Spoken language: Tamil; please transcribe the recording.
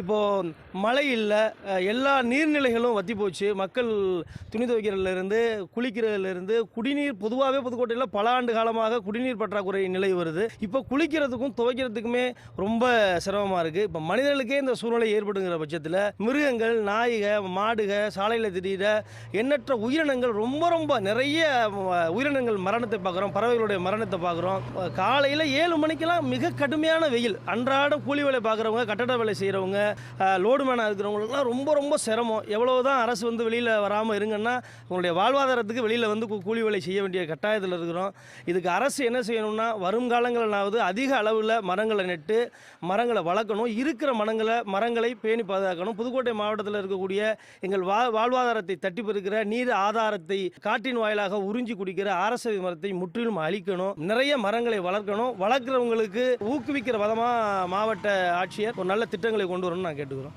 இப்போது மழை இல்லை எல்லா நீர்நிலைகளும் வற்றி போச்சு. மக்கள் துணி துவைக்கிறதுலேருந்து குளிக்கிறதுலேருந்து குடிநீர் பொதுவாகவே புதுக்கோட்டையில் பல ஆண்டு காலமாக குடிநீர் பற்றாக்குறை நிலை வருது. இப்போ குளிக்கிறதுக்கும் துவைக்கிறதுக்குமே ரொம்ப சிரமமாக இருக்குது இப்போ மனிதர்களுக்கே இந்த சூழ்நிலை ஏற்படுங்கிற பட்சத்தில் மிருகங்கள் நாய்க மாடுக சாலையில் திடீர எண்ணற்ற உயிரினங்கள் ரொம்ப ரொம்ப நிறைய உயிரினங்கள் மரணத்தை பார்க்குறோம். பறவைகளுடைய மரணத்தை பார்க்குறோம். காலையில் ஏழு மணிக்கெல்லாம் மிக கடுமையான வெயில். அன்றாடம் கூலி வேலை பார்க்குறவங்க கட்டட வேலை செய்கிறவங்க லோடு மேனாக இருக்கிறவங்களுக்குலாம் ரொம்ப ரொம்ப சிரமம். எவ்வளவு தான் அரசு வந்து வெளியில் வராமல் இருங்கன்னா உங்களுடைய வாழ்வாதாரத்துக்கு வெளியில் வந்து கூ- கூலி வேலை செய்ய வேண்டிய கட்டாயத்தில் இருக்கிறோம். இதுக்கு அரசு என்ன செய்யணும்னா வருங்காலங்களாவது அதிக அளவில் மரங்களை நட்டு மரங்களை வளர்க்கணும். இருக்கிற மரங்களை மரங்களை பேணி பாதுகாக்கணும். புதுக்கோட்டை மாவட்டத்தில் இருக்கக்கூடிய எங்கள் வா வாழ்வாதாரத்தை தட்டி பெருக்கிற நீர் ஆதாரத்தை காட்டின் வாயிலாக உறிஞ்சி குடிக்கிற அரசு மரத்தை முற்றிலும் அழிக்கணும். நிறைய மரங்களை வளர்க்கணும். வளர்க்குறவங்களுக்கு ஊக்குவிக்கிற விதமாக மாவட்ட ஆட்சியர் ஒரு நல்ல திட்டங்களை கொண்டு வரணும்னு நான் கேட்டுக்கிறோம்.